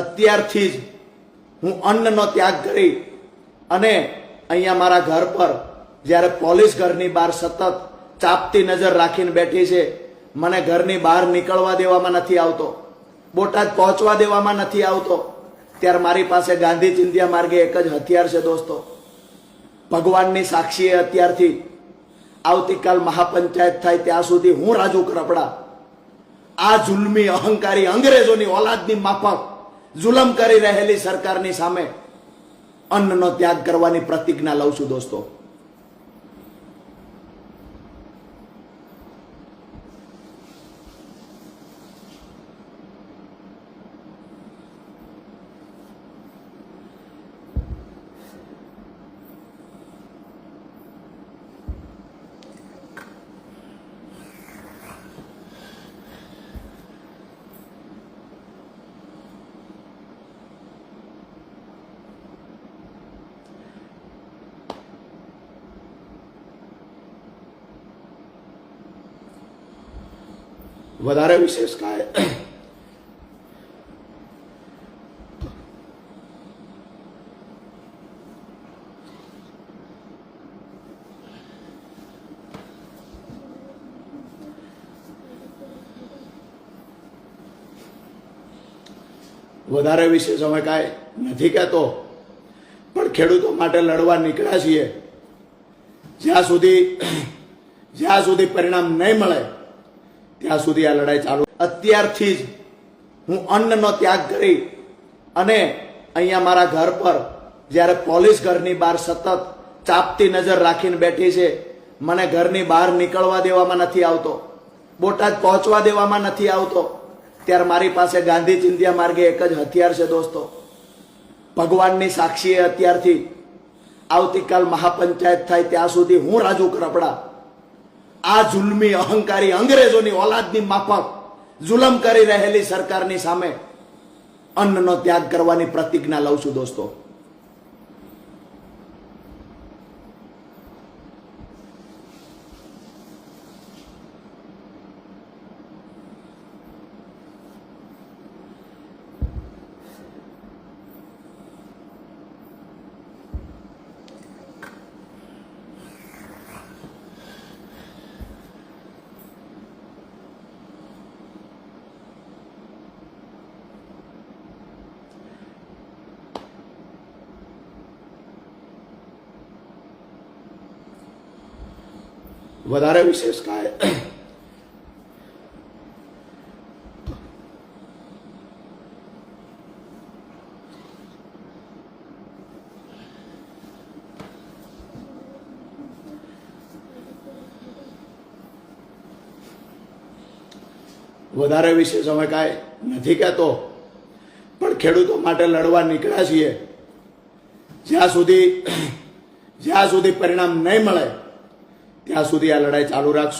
અત્યારથી જ હું અન્નનો ત્યાગ કરી અને અહીંયા મારા ઘર પર જ્યારે પોલીસ ઘરની બહાર સતત ચાપતી નજર રાખીને બેઠી છે, મને ઘરની બહાર નીકળવા દેવામાં નથી આવતો, બોટાદ પહોંચવા દેવામાં નથી આવતો, ત્યારે મારી પાસે ગાંધી ચિંધ્યા માર્ગે એક જ હથિયાર છે દોસ્તો. ભગવાનની સાક્ષીએ અત્યારથી આવતીકાલ મહાપંચાયત થાય ત્યાં સુધી હું રાજુ કરપડા આ જુલમી અહંકારી અંગ્રેજોની ઓલાદની માફક જુલમ કરી રહેલી સરકારની સામે અન્નનો ત્યાગ કરવાની પ્રતિજ્ઞા લઉં છું દોસ્તો. વધારે વિશેષ કાંઈ. વધારે વિશેષ અમે કાંઈ નથી કહેતો, પણ ખેડૂતો માટે લડવા નીકળ્યા છીએ. જ્યાં સુધી જ્યાં સુધી પરિણામ નહીં મળે ત્યાં સુધી આ લડાઈ ચાલુ. અત્યારથી જ હું અન્નનો ત્યાગ કરી અને અહીંયા મારા ઘર પર જ્યારે પોલીસ ઘરની બહાર સતત ચાપતી નજર રાખીને બેઠી છે, મને ઘરની બહાર નીકળવા દેવામાં નથી આવતો, બોટાદ પહોંચવા દેવામાં નથી આવતો, ત્યારે મારી પાસે ગાંધી ચિંધ્યા માર્ગે એક જ હથિયાર છે દોસ્તો. ભગવાનની સાક્ષીએ અત્યારથી આવતીકાલ મહાપંચાયત થાય ત્યાં સુધી હું રાજુ કરપડા આ જુલમી અહંકારી અંગ્રેજોની ઓલાદની માફક જુલમ કરી રહેલી સરકારની સામે અન્નનો ત્યાગ કરવાની પ્રતિજ્ઞા લઉં છું દોસ્તો. વધારે વિશેષ કાંઈ વધારે વિશેષ અમે કાંઈ નથી કહેતો, પણ ખેડૂતો માટે લડવા નીકળ્યા છીએ. જ્યાં સુધી જ્યાં સુધી પરિણામ નહીં મળે ત્યાં સુધી આ લડાઈ ચાલુ રાખશું.